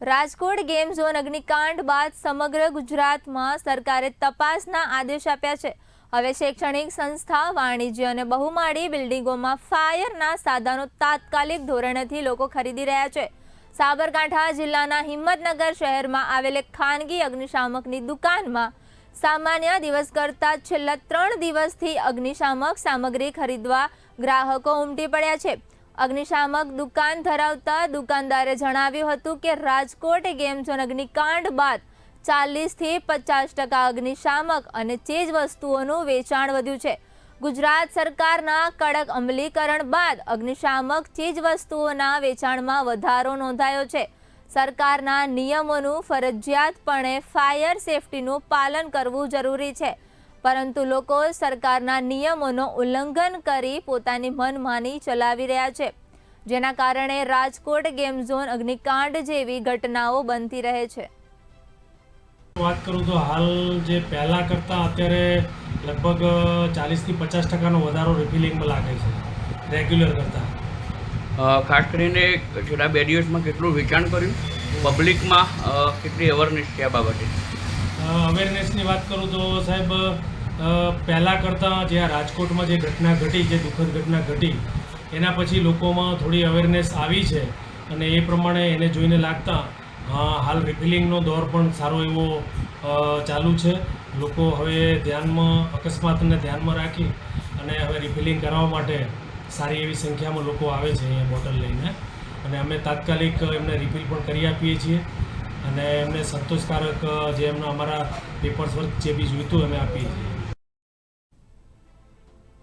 Rajkot game zone અગ્નિકાંડ બાદ સમગ્ર ગુજરાતમાં સરકારે તપાસના આદેશ આપ્યા છે. હવે શૈક્ષણિક સંસ્થા, વાણિજ્ય અને બહુમાળી બિલ્ડિંગોમાં ફાયરના સાધનો તાત્કાલિક ધોરણેથી લોકો ખરીદી રહ્યા છે. સાબરકાંઠા જિલ્લાના હિંમતનગર શહેરમાં આવેલી ખાનગી અગ્નિશામકની દુકાનમાં સામાન્ય દિવસ કરતાં છેલ્લા ત્રણ દિવસથી અગ્નિશામક સામગ્રી ખરીદવા ગ્રાહકો ઉમટી પડ્યા છે. અગ્નિશામક દુકાન ધરાવતા દુકાનદારે જણાવ્યું હતું કે રાજકોટ ગેમ ઝોન અગ્નિકાંડ બાદ ચાલીસથી પચાસ ટકા અગ્નિશામક અને ચીજ વસ્તુઓનું વેચાણ વધ્યું છે. ગુજરાત સરકારના કડક અમલીકરણ બાદ અગ્નિશામક ચીજ વસ્તુઓના વેચાણમાં વધારો નોંધાયો છે. સરકારના નિયમોનું ફરજિયાતપણે ફાયર સેફટીનું પાલન કરવું જરૂરી છે. પરંતુ લોકો સરકારના નિયમોનો ઉલ્લંઘન કરી પોતાની મનમાની ચલાવી રહ્યા છે. જેના કારણે રાજકોટ ગેમ ઝોન અગ્નિકાંડ જેવી ઘટનાઓ બનતી રહે છે. વાત કરું તો હાલ જે પહેલાં કરતાં અત્યારે લગભગ ચાલીસથી પચાસ ટકાનો વધારો રિફિલિંગમાં લાગે છે રેગ્યુલર કરતાં. ખાસ કરીને છેલ્લા બે દિવસમાં કેટલું વેચાણ કર્યું? પબ્લિકમાં કેટલી અવેરનેસ છે આ બાબતે? અવેરનેસની વાત કરું તો સાહેબ પહેલાં કરતાં જે આ રાજકોટમાં જે ઘટના ઘટી, જે દુઃખદ ઘટના ઘટી, એના પછી લોકોમાં થોડી અવેરનેસ આવી છે અને એ પ્રમાણે એને જોઈને લાગતા હાલ રિફિલિંગનો દોર પણ સારો એવો ચાલુ છે. લોકો હવે ધ્યાનમાં, અકસ્માતને ધ્યાનમાં રાખી અને હવે રિફિલિંગ કરાવવા માટે સારી એવી સંખ્યામાં લોકો આવે છે અહીંયા બોટલ લઈને. અને અમે તાત્કાલિક એમને રિફિલ પણ કરી આપીએ છીએ. અને એમને સંતોષકારક જે એમના અમારા પેપર્સ વર્ક જે બી જોઈતું અમે આપીએ છીએ.